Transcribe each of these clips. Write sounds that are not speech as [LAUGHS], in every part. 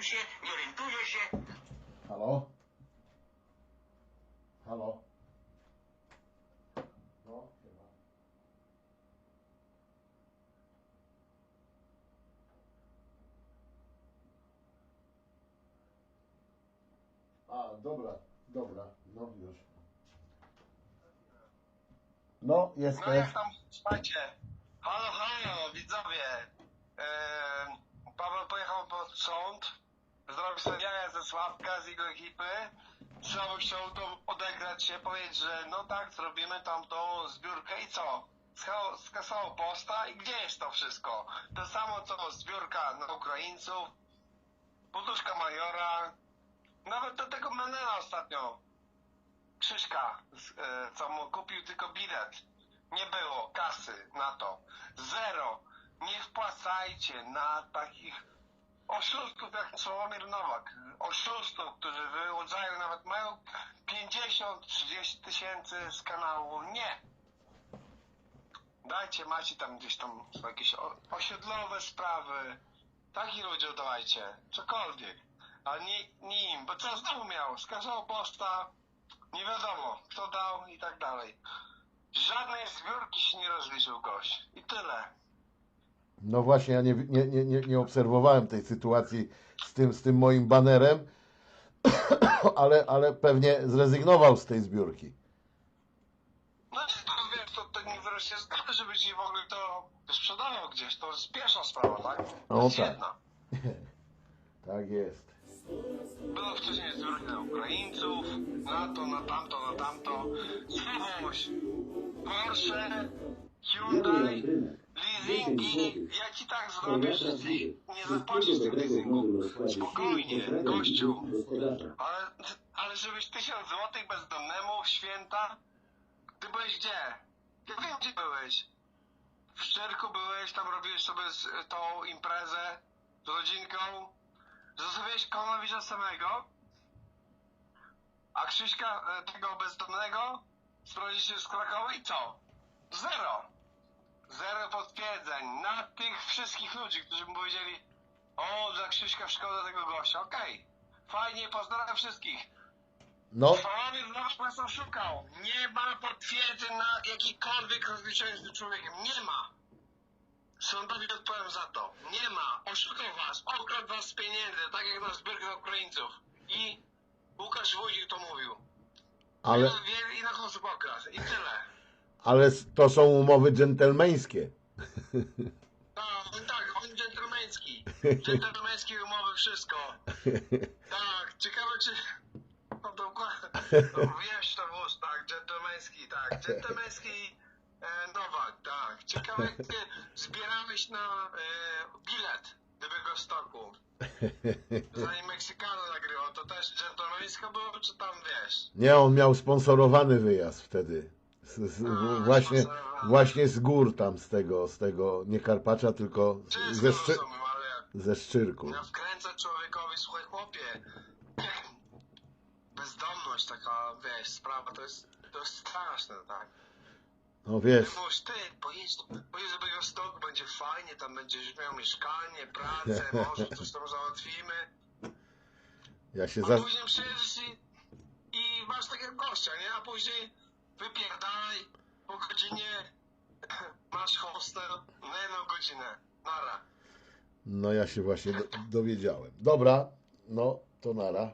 znam się, nie orientuję się. Halo? Halo? No, chyba. A, dobra, dobra, no już. No, No jesteś. jak tam, słuchajcie, halo, halo, widzowie, Eee, Paweł pojechał pod sąd, zrobił sobie ze Sławka, z jego ekipy, Sławek chciał to odegrać się, powiedzieć, że no tak, zrobimy tam tą zbiórkę i co? Ska- Skasował posta i gdzie jest to wszystko? To samo co zbiórka na Ukraińców, poduszka majora, nawet do tego Menela ostatnio, Krzyżka, z- e, co mu kupił tylko bilet. Nie było kasy na to. Zero. Nie wpłacajcie na takich oszustów jak Sławomir Nowak. Oszustów, którzy wyłudzają, nawet mają 50-30 tysięcy z kanału. Nie. Dajcie, macie tam gdzieś tam jakieś osiedlowe sprawy. Takich ludziom dawajcie. Cokolwiek. Ale nie, nie im, bo co znowu miał? Skazał posta, nie wiadomo, kto dał i tak dalej. Żadnej zbiórki się nie rozliczył gość. I tyle. No właśnie, ja nie, nie, nie, nie, obserwowałem tej sytuacji z tym, z tym moim banerem, [COUGHS] ale, ale pewnie zrezygnował z tej zbiórki. No nie, to wiesz, to, to nie wreszcie zgadza, żeby ci w ogóle to sprzedawał gdzieś. To jest pierwsza sprawa, tak? To No jest tak. jedna. [LAUGHS] Tak jest. Było wcześniej zbiórki na Ukraińców, na to, na tamto, na tamto. Słabość. Porsche, Hyundai, leasingi. Tak zrobię, że nie zapłacisz tych leasingów. Spokojnie, gościu. Ale, ale żebyś tysiąc złotych bezdomnemu w święta? Ty byłeś gdzie? Ja wiem, gdzie byłeś. W Szczyrku byłeś, tam robiłeś sobie tą imprezę z rodzinką. Zostawiłeś Konowicza samego. A Krzyśka e, tego bezdomnego sprowadzicie z Krakowa i co? Zero. Zero potwierdzeń na tych wszystkich ludzi, którzy mu powiedzieli o, dla Krzyśka szkoda tego gościa. Okej. Fajnie, pozdrawiam wszystkich. No, Sławomir Nowak was oszukał. Nie ma potwierdzeń na jakikolwiek rozliczenie z tym człowiekiem. Nie ma. Sądowi odpowiem za to. Nie ma. Oszukał was. Okradł was z pieniędzy, tak jak na zbiórkę dla Ukraińców. I Łukasz Wójcik to mówił. ale, Wie, I na końcu okradł. I tyle. Ale to są umowy dżentelmeńskie. Tak, on tak, on dżentelmeński. Dżentelmeńskie umowy, wszystko. Tak, ciekawe czy... No dokładnie. No, wiesz to wóz, tak, dżentelmeński, tak. Dżentelmeński e, Nowak, tak. Ciekawe jak ty zbierałeś na e, bilet do Białegostoku. Zanim Meksykano nagrywał, to też dżentelmeńsko było, czy tam wiesz? Nie, on miał sponsorowany wyjazd wtedy. Z, z, właśnie, właśnie z gór tam, z tego, z tego, nie Karpacza, tylko Wszystko ze, szczy, ze Szczyrku. Ja wkręcę człowiekowi, słuchaj chłopie, [CLEARS THROAT] bezdomność taka, wiesz, sprawa, to jest, to jest straszne, tak? No wiesz, Ty mówisz, ty, pojedź, pojedź do Białegostoku, będzie fajnie, tam będziesz miał mieszkanie, pracę, [LAUGHS] może coś tam załatwimy, ja się a za... później przyjedziesz i, i masz takiego gościa, nie? A później wypierdalaj po godzinie, [CLEARS THROAT] masz hostel, na jedną godzinę, nara. No ja się właśnie do, dowiedziałem. Dobra, no to nara.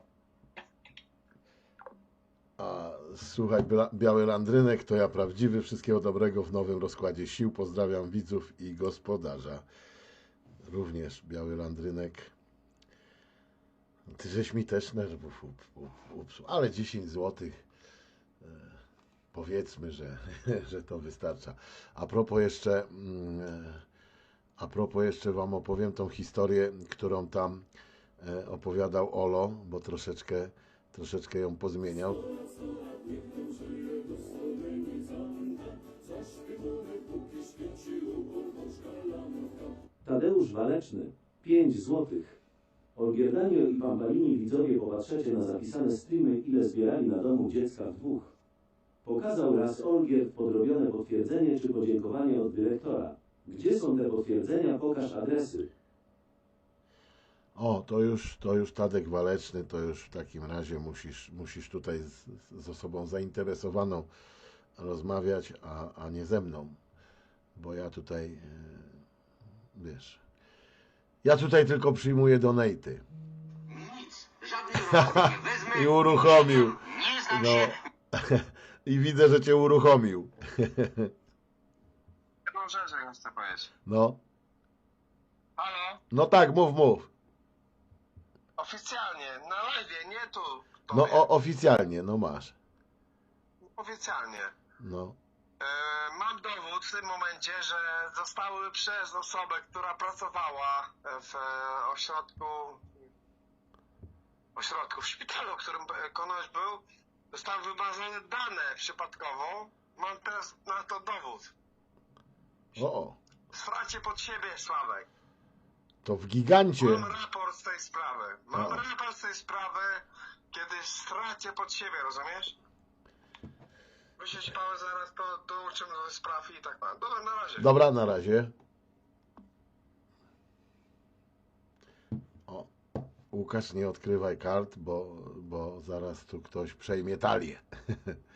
A słuchaj, Biały Landrynek to ja prawdziwy. Wszystkiego dobrego w nowym rozkładzie sił. Pozdrawiam widzów i gospodarza. Również Biały Landrynek. Ty żeś mi też nerwów up, up, upsuł. Ale 10 złotych. Powiedzmy, że, [LAUGHS] że to wystarcza. A propos jeszcze... mm, e, a propos jeszcze Wam opowiem tą historię, którą tam e, opowiadał Olo, bo troszeczkę, troszeczkę ją pozmieniał. Tadeusz Waleczny, 5 złotych. Olgierdanio i Pambalini widzowie popatrzecie na zapisane streamy ile zbierali na domu dziecka w dwóch. Pokazał raz Olgierd podrobione potwierdzenie czy podziękowanie od dyrektora. Gdzie są te potwierdzenia? Pokaż adresy. O, to już, to już Tadek Waleczny, to już w takim razie musisz, musisz tutaj z, z osobą zainteresowaną rozmawiać, a, a nie ze mną, bo ja tutaj, e, wiesz, ja tutaj tylko przyjmuję donaty. Nic, nie wezmę. [LAUGHS] I uruchomił. Nie znam No. się. [LAUGHS] I widzę, że cię uruchomił. Jedną rzecz, jaką chcę powiedzieć. No, Halo? no tak, mów, mów. Oficjalnie, na live, nie tu. No o, oficjalnie, no masz. Oficjalnie. No, E, mam dowód w tym momencie, że zostały przez osobę, która pracowała w e, ośrodku, ośrodku, w szpitalu, w którym e, konoś był, zostały wymazane dane przypadkowo. Mam teraz na to dowód. o, Stracie pod siebie, Sławek. to w gigancie. Mam raport z tej sprawy. Mam O. raport z tej sprawy, kiedy stracie pod siebie, rozumiesz? Myślę, Paweł, zaraz po, dołączymy do tej sprawy i tak ma. Dobra, na razie. Dobra, na razie. Łukasz, nie odkrywaj kart, bo, bo zaraz tu ktoś przejmie talię. [LAUGHS]